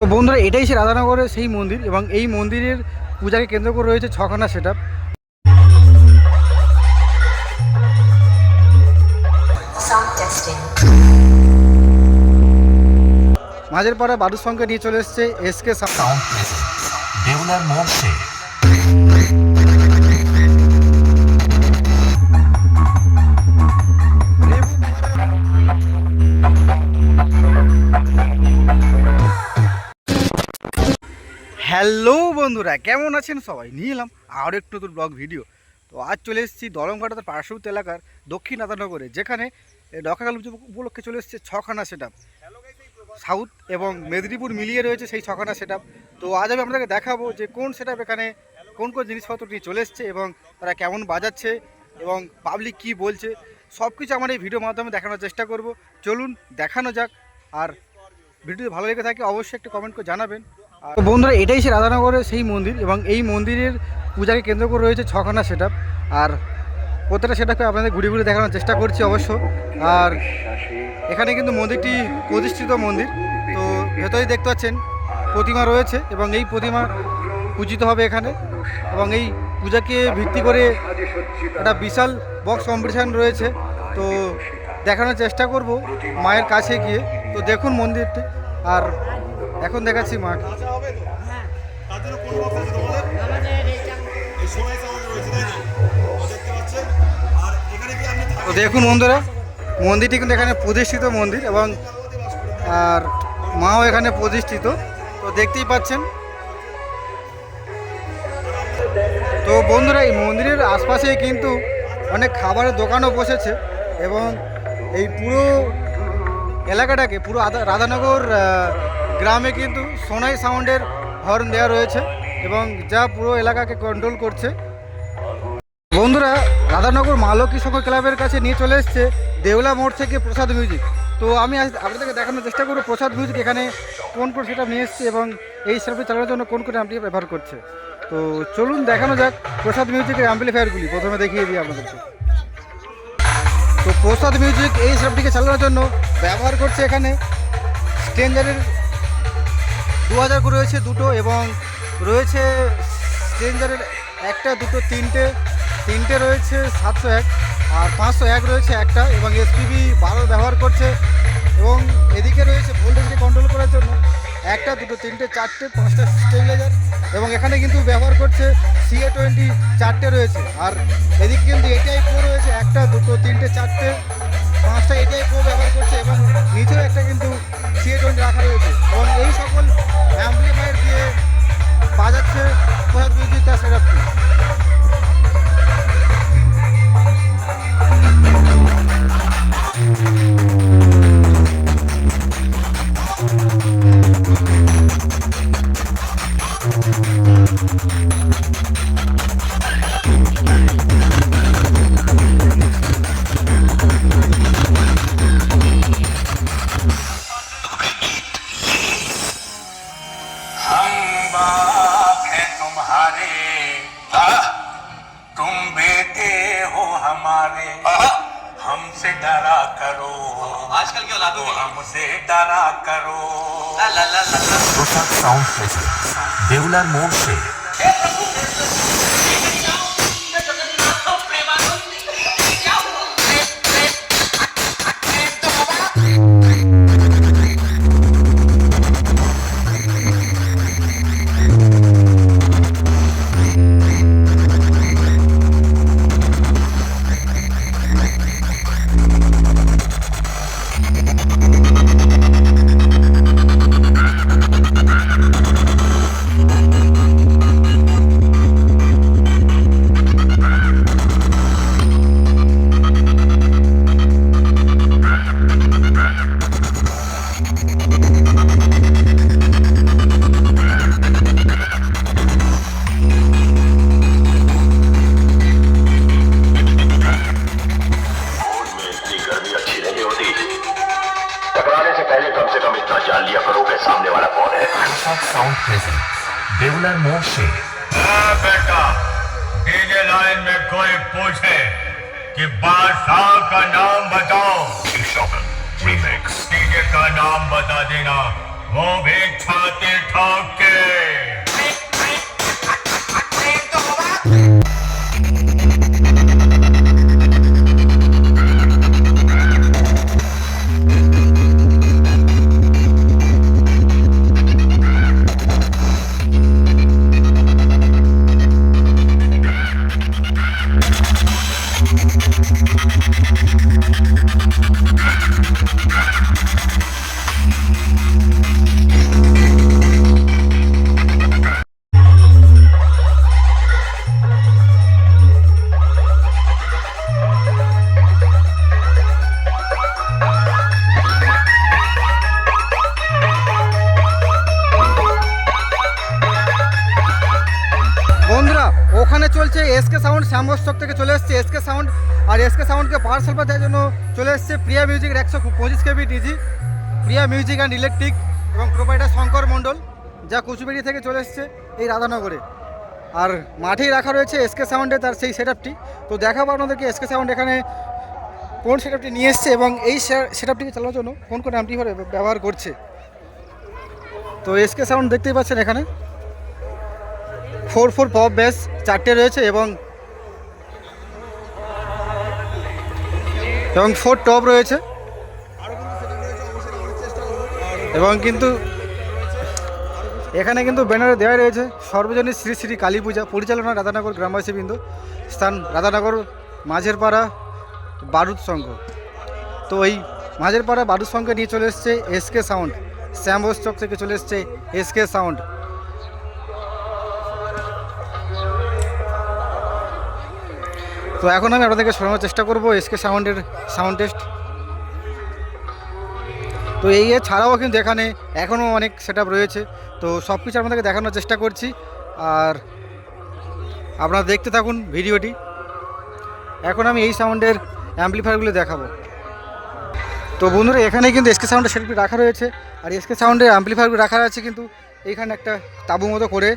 তো বন্ধুরা এটাই সে রাধানগরের সেই মন্দির এবং এই মন্দিরের পূজাকে কেন্দ্র করে রয়েছে ছখানা সেট মাঝের পাড়া বাদুর সংখ্যা নিয়ে চলে এসছে এসকে সাউন্ড। দেউলার হ্যালো বন্ধুরা, কেমন আছেন সবাই? নিয়ে এলাম আরও একটু নতুন ব্লগ ভিডিও তো আজ চলে এসেছি দলমঘাটাতে পার্শ্ববর্তী এলাকার দক্ষিণ আদানগরে, যেখানে ডকাকাল উপলক্ষে চলে এসেছে ছখানা সেট সাউথ এবং মেদিনীপুর মিলিয়ে রয়েছে সেই ছখানা সেট তো আজ আমি আপনাকে দেখাবো যে কোন সেট এখানে কোন কোন জিনিসপত্র নিয়ে চলে এসছে এবং তারা কেমন বাজাচ্ছে এবং পাবলিক কি বলছে সব কিছু আমার এই ভিডিওর মাধ্যমে দেখানোর চেষ্টা করব। চলুন দেখানো যাক। আর ভিডিওটি ভালো লেগে থাকে, অবশ্যই একটা কমেন্ট করে জানাবেন। তো বন্ধুরা, এটাই সে রাধানগরের সেই মন্দির এবং এই মন্দিরের পূজাকে কেন্দ্র করে রয়েছে ছখানা সেট আর প্রত্যেকটা সেটাকে আপনাদের ঘুরে ঘুরে দেখানোর চেষ্টা করছি অবশ্য। আর এখানে কিন্তু মন্দিরটি প্রতিষ্ঠিত মন্দির। তো ভেতরেই দেখতে পাচ্ছেন, প্রতিমা রয়েছে এবং এই প্রতিমা পূজিত হবে এখানে। এবং এই পূজাকে ভিত্তি করে একটা বিশাল বক্স কম্পিটিশান রয়েছে। তো দেখানোর চেষ্টা করব মায়ের কাছে গিয়ে। তো দেখুন মন্দিরটি। আর এখন দেখাচ্ছি মাকে। তো দেখুন বন্ধুরা, মন্দিরটি কিন্তু এখানে প্রতিষ্ঠিত মন্দির এবং, আর মাও এখানে প্রতিষ্ঠিত। তো দেখতেই পাচ্ছেন। তো বন্ধুরা, এই মন্দিরের আশপাশে কিন্তু অনেক খাবারের দোকানও বসেছে এবং এই পুরো এলাকাটাকে, পুরো রাধানগর গ্রামে কিন্তু সোনাই সাউন্ডের হর্ন দেওয়া রয়েছে এবং যা পুরো এলাকাকে কন্ট্রোল করছে। বন্ধুরা, রাধানগর মালকী সংঘ ক্লাবের কাছে নিয়ে চলে এসছে দেউলা মোড় থেকে প্রসাদ মিউজিক তো আমি আজ আপনাদেরকে দেখানোর চেষ্টা করব প্রসাদ মিউজিক এখানে কোন কোন সেটা নিয়ে এসছে এবং এই সেটআপটি চালানোর জন্য কোন কোন অ্যাম্পলি ব্যবহার করছে। তো চলুন দেখানো যাক প্রসাদ মিউজিকের অ্যাম্পলিফায়ারগুলি প্রথমে দেখিয়ে দিই আপনাদেরকে। তো প্রসাদ মিউজিক এই সেটআপটিকে চালানোর জন্য ব্যবহার করছে এখানে। স্ট্রেঞ্জারের দু হাজার রয়েছে দুটো এবং রয়েছে স্ট্রেঞ্জারের একটা, দুটো, তিনটে। তিনটে রয়েছে সাতশো এক আর পাঁচশো এক রয়েছে একটা এবং এসপিবি বারো ব্যবহার করছে এবং এদিকে রয়েছে ভোল্টেজকে কন্ট্রোল করার জন্য একটা, দুটো, তিনটে, চারটে, পাঁচটা স্টেবিলাইজার এবং এখানে কিন্তু ব্যবহার করছে সিএ টোয়েন্টি চারটে রয়েছে আর এদিকে কিন্তু এটিআই প্রো রয়েছে একটা, দুটো, তিনটে, চারটে, পাঁচটা এটিআই প্রো ব্যবহার করছে এবং নিচেও একটা কিন্তু সিএ টোয়েন্টি রাখা রয়েছে। এবং এই সকল অ্যাম্পলিফায়ার দিয়ে বাজাচ্ছে প্রসাদ মিউজিক তার সেটআপটি हम सामने वाला कौन है? साउंड प्रेजेंट देवलर से हाँ बेटा। डीजे लाइन में कोई पूछे कि बादशाह का नाम बताओ। रीमिक्स डीजे का नाम बता देना। वो भी छाती ठोक के। Thank you. পার্সেল দেওয়ার জন্য চলে এসছে প্রিয়া মিউজিকের একশো পঁচিশ KB DG Priya music and electric এবং প্রোভাইডার শঙ্কর মণ্ডল, যা কুচবিড়ি থেকে চলে এসছে এই রাধানগরে। আর মাঠেই রাখা রয়েছে এসকে সাউন্ডে তার সেই সেট তো দেখাবো আপনাদেরকে এসকে সাউন্ড এখানে কোন সেট নিয়ে এসছে এবং এই সেট আপটিকে চালানোর জন্য কোন কোন অ্যাম্পলিফায়ার ব্যবহার করছে। তো এসকে সাউন্ড দেখতেই পাচ্ছেন এখানে। ফোর ফোর পপ বেস চারটে রয়েছে এবং এবং ফোর টপ রয়েছে। এবং কিন্তু এখানে কিন্তু ব্যানারে দেওয়া রয়েছে, সর্বজনীন শ্রী শ্রী কালী পূজা, পরিচালনা রাধানগর গ্রামবাসী বিন্দু, স্থান রাধানগর মাঝের পাড়া বারুদ সংঘ। তো এই মাঝের পাড়া বারুদ সংঘে নিয়ে চলে এসছে এসকে সাউন্ড শ্যামবোস চক থেকে চলে এসছে এসকে সাউন্ড। তো এখন আমি আপনাদেরকে শোনানোর চেষ্টা করব এসকে সাউন্ডের সাউন্ড টেস্ট। তো এই ছাড়াও কিন্তু এখানে এখনও অনেক সেট রয়েছে। তো সব কিছু আপনাদেরকে দেখানোর চেষ্টা করছি। আর আপনারা দেখতে থাকুন ভিডিওটি। এখন আমি এই সাউন্ডের অ্যাম্পলিফায়ারগুলো দেখাবো। তো বন্ধুরা এখানে কিন্তু এসকে সাউন্ডের সেটগুলি রাখা রয়েছে। আর এসকে সাউন্ডের অ্যাম্পলিফায়ারগুলো রাখা আছে কিন্তু এইখানে একটা তাবু মতো করে।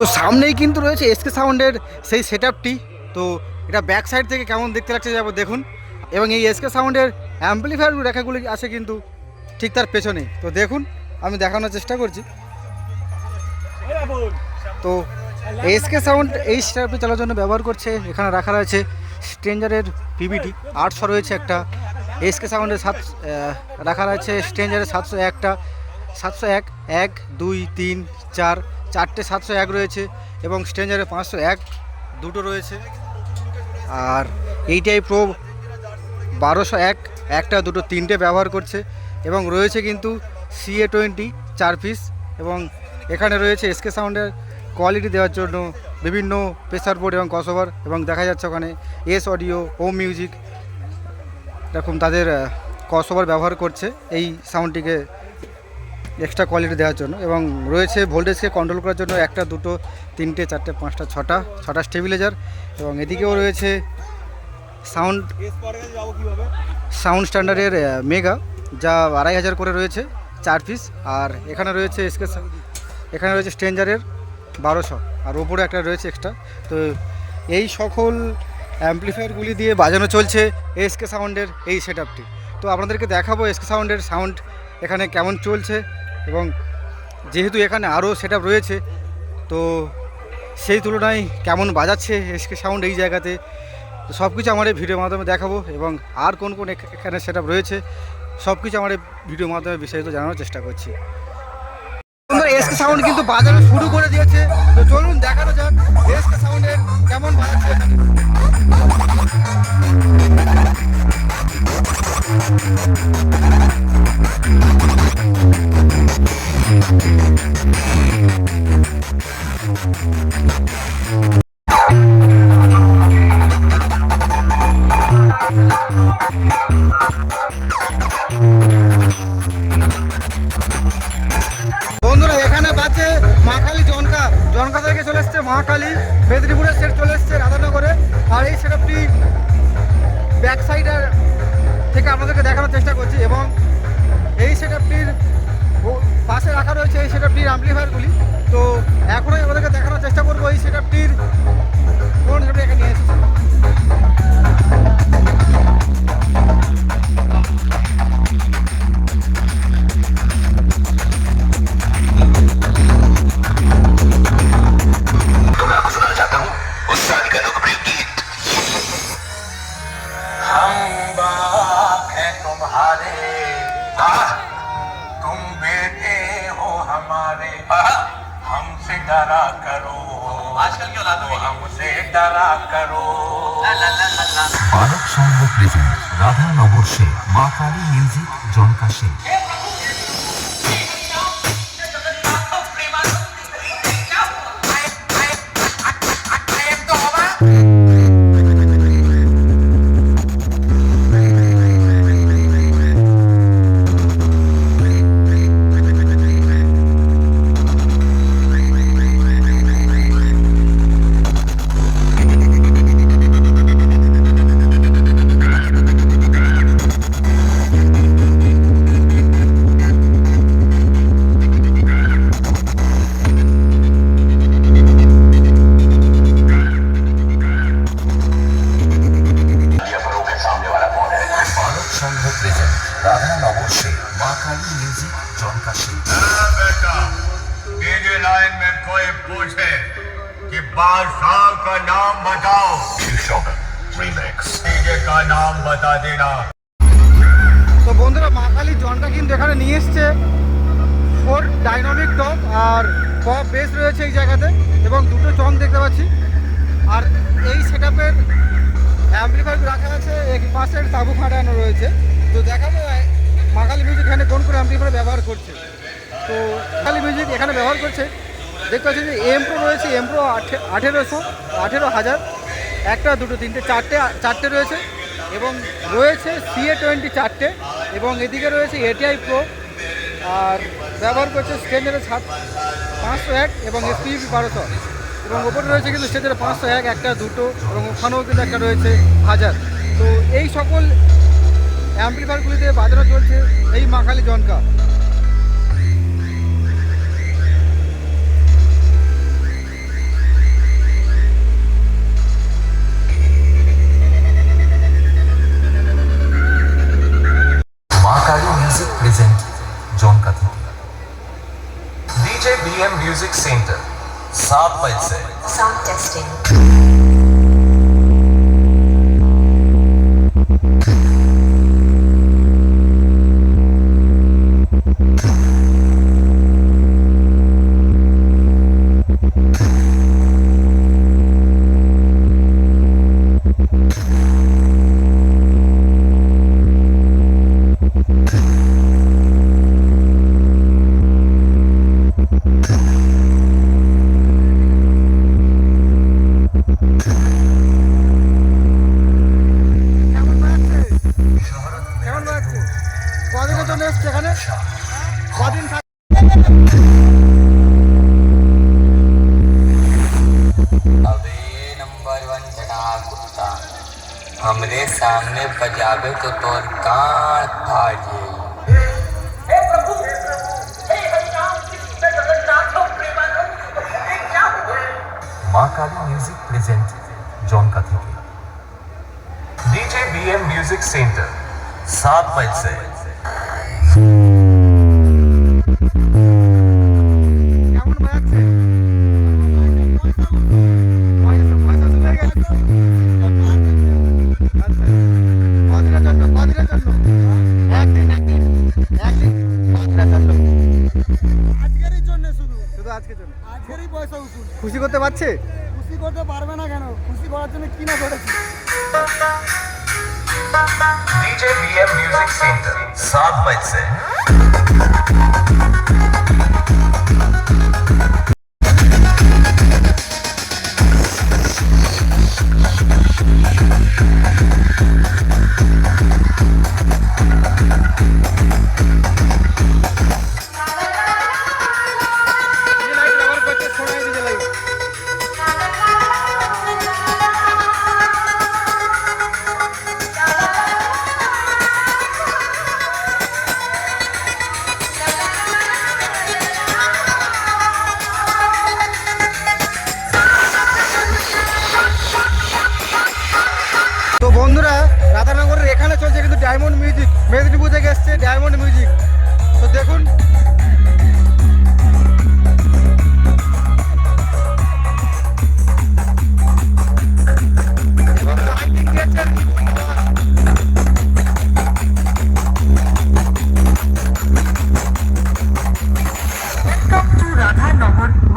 তো সামনেই কিন্তু রয়েছে এসকে সাউন্ডের সেই সেট তো এটা ব্যাক সাইড থেকে কেমন দেখতে লাগছে যাব দেখুন। এবং এই এসকে সাউন্ডের অ্যাম্পলিফায়ার রেখাগুলি আছে কিন্তু ঠিক তার পেছনে তো দেখুন, আমি দেখানোর চেষ্টা করছি। তো এসকে সাউন্ড এই স্টারপি চালানোর জন্য ব্যবহার করছে, এখানে রাখা রয়েছে স্ট্রেঞ্জারের পিবিটি আটশো রয়েছে একটা। এসকে সাউন্ডের সাত রাখা রয়েছে স্ট্রেঞ্জারের সাতশো একটা। সাতশো এক এক, দুই, তিন, চার, চারটে সাতশো এক রয়েছে এবং স্ট্রেঞ্জারের পাঁচশো এক, দুটো রয়েছে। আর এইটাই প্রো বারোশো এক, একটা, দুটো, তিনটে ব্যবহার করছে এবং রয়েছে কিন্তু সিএ টোয়েন্টি চার পিস এবং এখানে রয়েছে এসকে সাউন্ডের কোয়ালিটি দেওয়ার জন্য বিভিন্ন প্রেসার বোর্ড এবং কসোভার এবং দেখা যাচ্ছে ওখানে এস অডিও হোম মিউজিক এরকম তাদের কসোভার ব্যবহার করছে। এই সাউন্ডটিকে এক্সট্রা কোয়ালিটি দেওয়ার জন্য এবং রয়েছে ভোল্টেজকে কন্ট্রোল করার জন্য একটা, দুটো, তিনটে, চারটে, পাঁচটা, ছটা ছটা স্টেবিলাইজার এবং এদিকেও রয়েছে সাউন্ড সাউন্ড স্ট্যান্ডার্ডের মেগা যা আড়াই হাজার করে রয়েছে চার পিস আর এখানে রয়েছে এসকে এখানে রয়েছে স্ট্রেঞ্জারের বারোশো আর ওপরে একটা রয়েছে এক্সট্রা তো এই সকল অ্যাম্পলিফায়ারগুলি দিয়ে বাজানো চলছে এসকে সাউন্ডের এই সেট তো আপনাদেরকে দেখাবো এসকে সাউন্ডের সাউন্ড এখানে কেমন চলছে। এবং যেহেতু এখানে আরও সেট রয়েছে, তো সেই তুলনায় কেমন বাজাচ্ছে এসকে সাউন্ড এই জায়গাতে, তো সব কিছু আমার এই ভিডিওর মাধ্যমে দেখাবো এবং আর কোন কোন এখ- এখানে সেট রয়েছে সব কিছু আমার এই ভিডিওর মাধ্যমে বিস্তারিত জানানোর চেষ্টা করছি। এসকে সাউন্ড কিন্তু বাজানো শুরু করে দিয়েছে তো চলুন দেখানো যাক এসকে সাউন্ডের কেমন বাজাচ্ছে এখানে। মহাকালী মেদিনীপুরের डरा करो आजकल के औलादों में हमसे डरा करो ला ला ला ला ला বালক সংঘ প্রেজেন্ট রাধানগর সে মা Kali music Janka four dynamic top আর পপ বেস রয়েছে এই জায়গাতে এবং দুটো চং দেখতে পাচ্ছি। আর এই সেট আপের অ্যাম্পলিফায়ার রাখা আছে এক পাশের তাবু খাটানো রয়েছে। তো দেখাবো আহ, মা কালী মিউজিক এখানে কোন কোন অ্যাম্পলিফায়ার ব্যবহার করছে। তো কালী মিউজিক এখানে ব্যবহার করছে। দেখতে পাচ্ছি যে এমপ্রো রয়েছে এমপ্রো আঠেরোশো আঠেরো হাজার একটা দুটো তিনটে চারটে চারটে রয়েছে এবং রয়েছে সিএ টোয়েন্টি চারটে এবং এদিকে রয়েছে এটিআই প্রো আর ব্যবহার করছে স্কেঞ্জারের সাত, পাঁচশো এক এবং এসপিপি বারোশো। এবং ওপরে রয়েছে কিন্তু সেদের পাঁচশো এক, একটা, দুটো, এবং ওখানেও কিন্তু একটা রয়েছে হাজার। তো এই সকল অ্যাম্পলিফায়ারগুলিতে বাজানো চলছে, এই মাখালি জনকা। Music Center. Sound by Sound testing. মা কালী মিউজিক প্রেজেন্ট জনকা থেকে ডিজে বিএম মিউজিক সেন্টার সাত বাইসে কেমন বাজাচ্ছে পয়সা পয়সা চলে গেছে তো? আচ্ছা। কদিনের জন্য কদিনের জন্য একদিন একদিন একদিন কদিনের জন্য আজকেরই জন্য শুধু শুধু আজকের জন্য আজকেরই পয়সা উসুল খুশি করতে পারছে খুশি করতে পারবে না কেন? খুশি করার জন্য কি না করেছি? ডায়মন্ড মিউজিক মেদিনীপুর থেকে এসছে ডায়মন্ড মিউজিক তো দেখুন।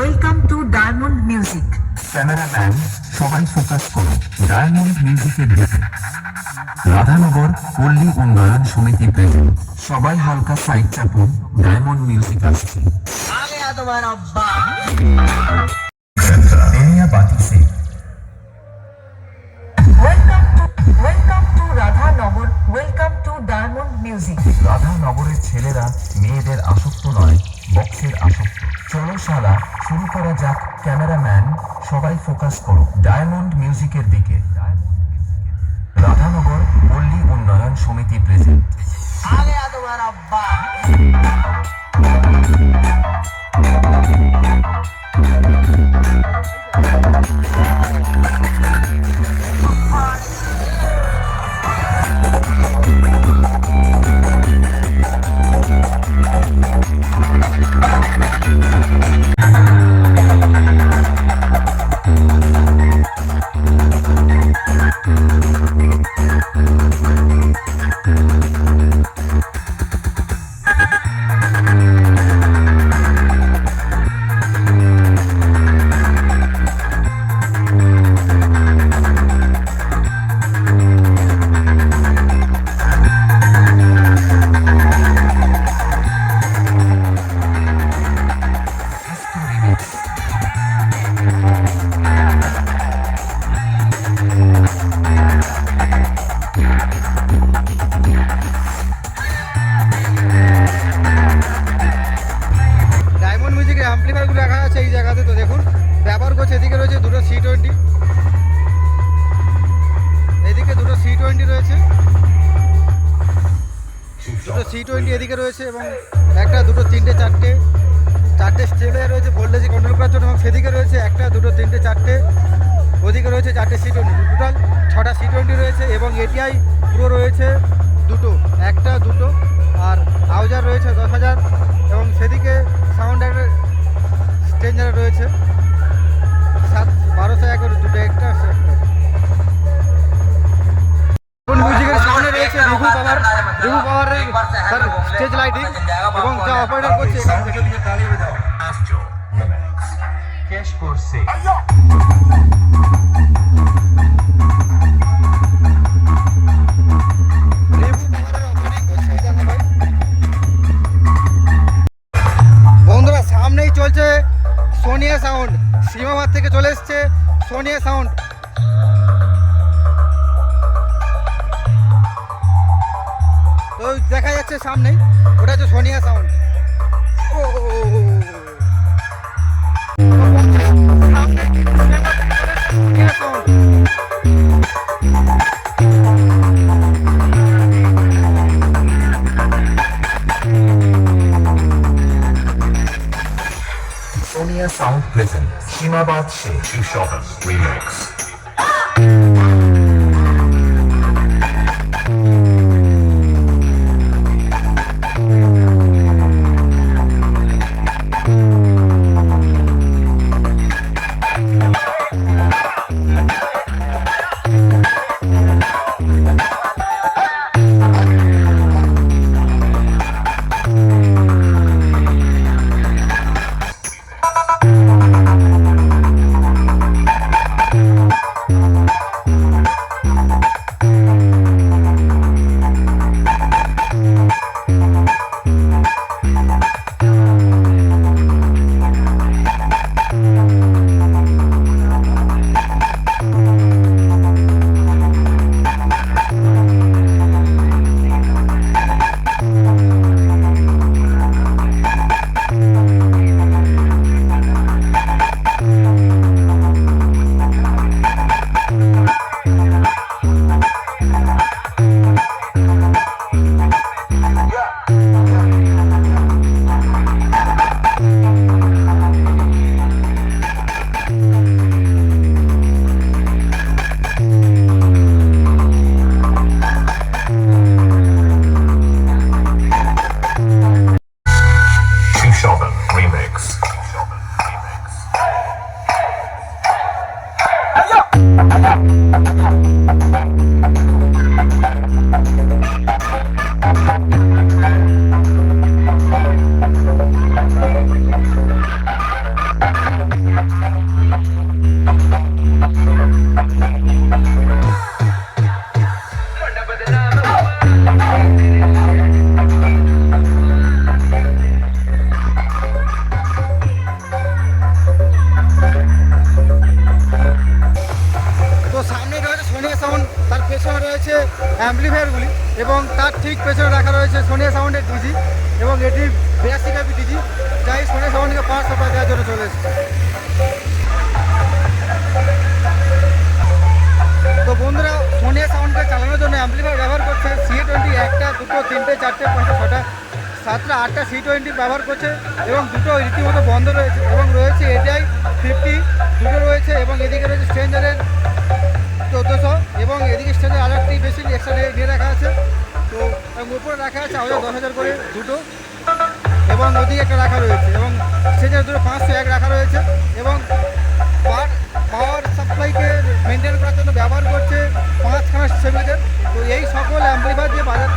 Welcome to Diamond Music. Cameraman সবাই ফোকাস ডায়মন্ড মিউজিকের দিকে রাধানগর পল্লী উন্নয়ন সমিতি প্রেজেন্ট সবাই হালকা সাইড চাপুন ডায়মন্ড মিউজিক আসছে. রাধানগরের ছেলেরা মেয়েদের আসক্ত নয় বক্সের আসক্ত। চলো শালা শুরু করা যাক, ক্যামেরাম্যান, সবাই ফোকাস করুক। ডায়মন্ড মিউজিকের দিকে। রাধানগর পল্লী উন্নয়ন সমিতি প্রেজেন্ট ডায়মন্ড এদিকে রয়েছে এবং একটা, দুটো, তিনটে, চারটে চারটে স্টেলে রয়েছে ভোল্টেজ কন্ট্রোল করার জন্য এবং সেদিকে রয়েছে একটা, দুটো, তিনটে, চারটে, ওদিকে রয়েছে চারটে সি টোয়েন্টি টোটাল ছটা সি টোয়েন্টি রয়েছে এবং এটিআই পুরো রয়েছে দুটো, একটা, দুটো, আর আউজার রয়েছে দশ হাজার এবং সেদিকে সাউন্ড একটা স্ট্রেঞ্জার রয়েছে সাত, বারোশো এক দুটো, একটা সামনে রয়েছে রিভু পাওয়ার, রিভু পাওয়ারের তার স্টেজ লাইটিং এবং যা অপারেটর করছে এখান থেকে আসছো ক্যাশ করছে in Three remix. দুটো, তিনটে, চারটে, পাঁচটা, ছটা, সাতটা, আটটা সি টোয়েন্টি ব্যবহার করছে এবং দুটো রীতিমতো বন্ধ রয়েছে এবং রয়েছে এটাই ফিফটি দুটো রয়েছে এবং এদিকে রয়েছে স্ট্রেঞ্জারের চোদ্দোশো এবং এদিকে স্ট্রেঞ্জার আর একটি বেশি এক্সট্রা নিয়ে রাখা আছে। তো এবং উপরে রাখা আছে আমাদের দশ হাজার করে দুটো এবং ওদিকে একটা রাখা রয়েছে এবং স্ট্রেঞ্জার দুটো পাঁচশো এক রাখা রয়েছে এবং পার পাওয়ার সাপ্লাইকে মেনটেন করার জন্য ব্যবহার করছে পাঁচখানা সেমিটার তো এই সকল অ্যাম্পলিফার দিয়ে বাজার